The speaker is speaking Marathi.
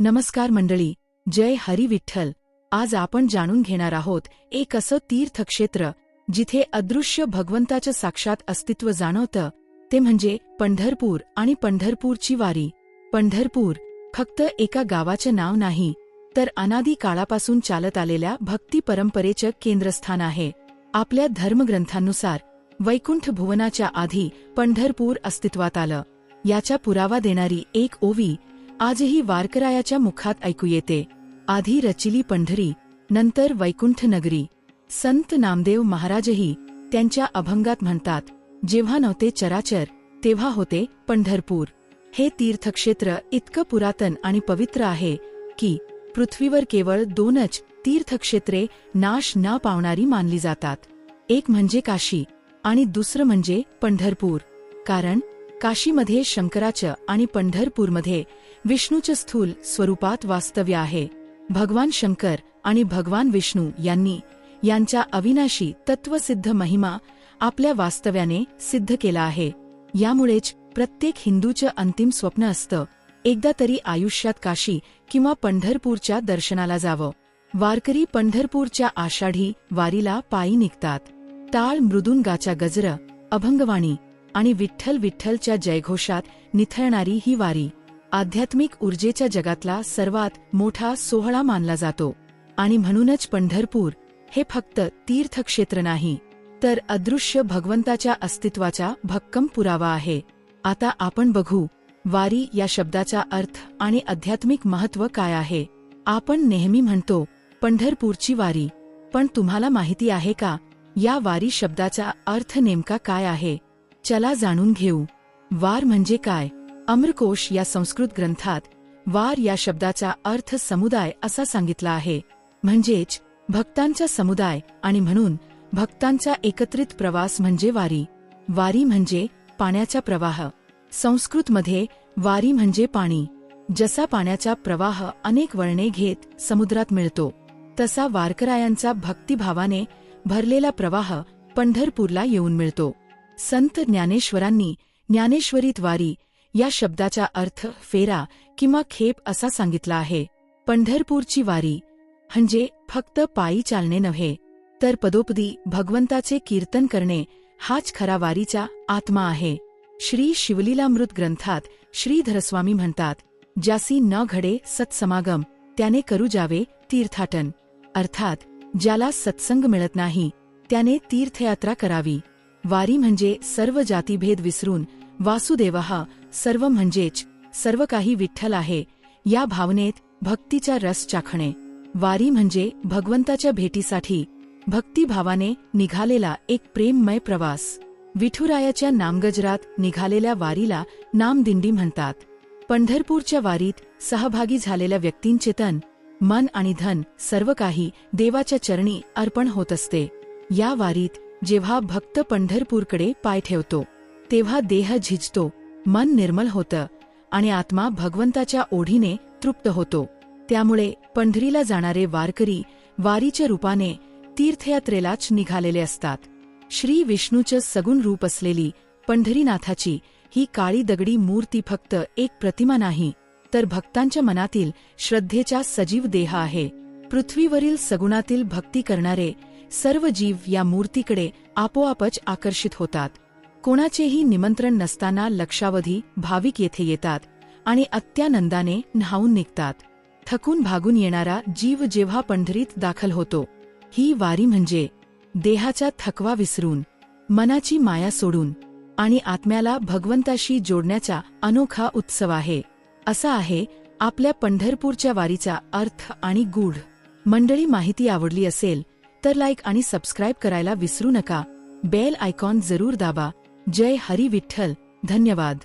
नमस्कार मंडळी जय हरी विठ्ठल. आज आपण जाणून घेणार आहोत एक असं तीर्थक्षेत्र जिथे अदृश्य भगवंताचं साक्षात अस्तित्व जाणवतं. ते म्हणजे पंढरपूर आणि पंढरपूरची वारी. पंढरपूर फक्त एका गावाचं नाव नाही तर अनादी काळापासून चालत आलेल्या भक्ती परंपरेचं केंद्रस्थान आहे. आपल्या धर्मग्रंथांनुसार वैकुंठ भुवनाच्या आधी पंढरपूर अस्तित्वात आलं. याचा पुरावा देणारी एक ओवी आजही वारकरायाच्या मुखात ऐकू येते. आधी रचिली पंढरी नंतर वैकुंठ नगरी. संत नामदेव महाराजही त्यांच्या अभंगात म्हणतात जेव्हा नव्हते चराचर तेव्हा होते पंढरपूर. हे तीर्थक्षेत्र इतकं पुरातन आणि पवित्र आहे की पृथ्वीवर केवळ दोनच तीर्थक्षेत्रे नाश न पावणारी मानली जातात. एक म्हणजे काशी आणि दुसरं म्हणजे पंढरपूर. कारण काशीमध्ये शंकराचं आणि पंढरपूरमध्ये विष्णूचं स्थूल स्वरूपात वास्तव्य आहे. भगवान शंकर आणि भगवान विष्णू यांनी यांच्या अविनाशी तत्वसिद्ध महिमा आपल्या वास्तव्याने सिद्ध केला आहे. यामुळेच प्रत्येक हिंदूचं अंतिम स्वप्न असतं एकदा तरी आयुष्यात काशी किंवा पंढरपूरच्या दर्शनाला जावं. वारकरी पंढरपूरच्या आषाढी वारीला पायी निघतात. टाळ मृदुंगाच्या गजर अभंगवाणी आणि विठ्ठल विठ्ठलच्या जयघोषात निथळणारी ही वारी. आध्यात्मिक ऊर्जेच्या जगातला सर्वात मोठा सोहळा मानला जातो. आणि म्हणूनच पंढरपूर हे फक्त तीर्थक्षेत्र नाही तर अदृश्य भगवंताच्या अस्तित्वाचा भक्कम पुरावा आहे. आता आपण बघू वारी या शब्दाचा अर्थ आणि आध्यात्मिक महत्त्व काय आहे. आपण नेहमी म्हणतो पंढरपूरची वारी. पण तुम्हाला माहिती आहे का या वारी शब्दाचा अर्थ नेमका काय आहे? चला जाणून घेऊ. वार म्हणजे काय? अमरकोश या संस्कृत ग्रंथात वार या शब्दाचा अर्थ समुदाय असा सांगितला आहे. म्हणजेच भक्तांचा समुदाय आणि म्हणून भक्तांचा एकत्रित प्रवास म्हणजे वारी. वारी म्हणजे पाण्याचा प्रवाह. संस्कृतमध्ये वारी म्हणजे पाणी. जसा पाण्याचा प्रवाह अनेक वळणे घेत समुद्रात मिळतो तसा वारकरायांचा भक्तिभावाने भरलेला प्रवाह पंढरपूरला येऊन मिळतो. संत ज्ञानेश्वरांनी ज्ञानेश्वरीत वारी या शब्दाचा अर्थ फेरा किंवा खेप असा सांगितला आहे. पंढरपूरची वारी म्हणजे फक्त पायी चालणे नव्हे तर पदोपदी भगवंताचे कीर्तन करणे हाच खरा वारीचा आत्मा आहे. श्री शिवलीलामृत ग्रंथात श्रीधरस्वामी म्हणतात ज्यासी न घडे सत्समागम त्याने करू जावे तीर्थाटन. अर्थात ज्याला सत्संग मिळत नाही त्याने तीर्थयात्रा करावी. वारी म्हणजे सर्व जातीभेद विसरून वासुदेवहा सर्व म्हणजेच सर्व काही विठ्ठल आहे या भावनेत भक्तीचा रस चाखणे. वारी म्हणजे भगवंताच्या भेटीसाठी भक्तिभावाने निघालेला एक प्रेममय प्रवास. विठुरायाच्या नामगजरात निघालेल्या वारीला नामदिंडी म्हणतात. पंढरपूरच्या वारीत सहभागी झालेल्या व्यक्तींचे तन मन आणि धन सर्व काही देवाच्या चरणी अर्पण होत असते. या वारीत जेव्हा भक्त पंढरपूरकडे पाय ठेवतो तेव्हा देह झिजतो मन निर्मल होतं आणि आत्मा भगवंताच्या ओढीने तृप्त होतो. त्यामुळे पंढरीला जाणारे वारकरी वारीच्या रूपाने तीर्थयात्रेलाच निघालेले असतात. श्री विष्णूचं सगुण रूप असलेली पंढरीनाथाची ही काळी दगडी मूर्ती फक्त एक प्रतिमा नाही तर भक्तांच्या मनातील श्रद्धेचा सजीव देह आहे. पृथ्वीवरील सगुणातील भक्ती करणारे सर्व जीव या मूर्तीकडे आपोआपच आकर्षित होतात. कोणाचेही निमंत्रण नसताना लक्षावधी भाविक येथे येतात आणि अत्यानंदाने न्हावून निघतात. थकून भागून येणारा जीव जेव्हा पंढरीत दाखल होतो ही वारी म्हणजे देहाचा थकवा विसरून मनाची माया सोडून आणि आत्म्याला भगवंताशी जोडण्याचा अनोखा उत्सव आहे. असा आहे आपल्या पंढरपूरच्या वारीचा अर्थ आणि गूढ. मंडळी माहिती आवडली असेल तर लाईक आणि सबस्क्राईब करायला विसरू नका. बेल आयकॉन जरूर दाबा. जय हरी विठ्ठल. धन्यवाद.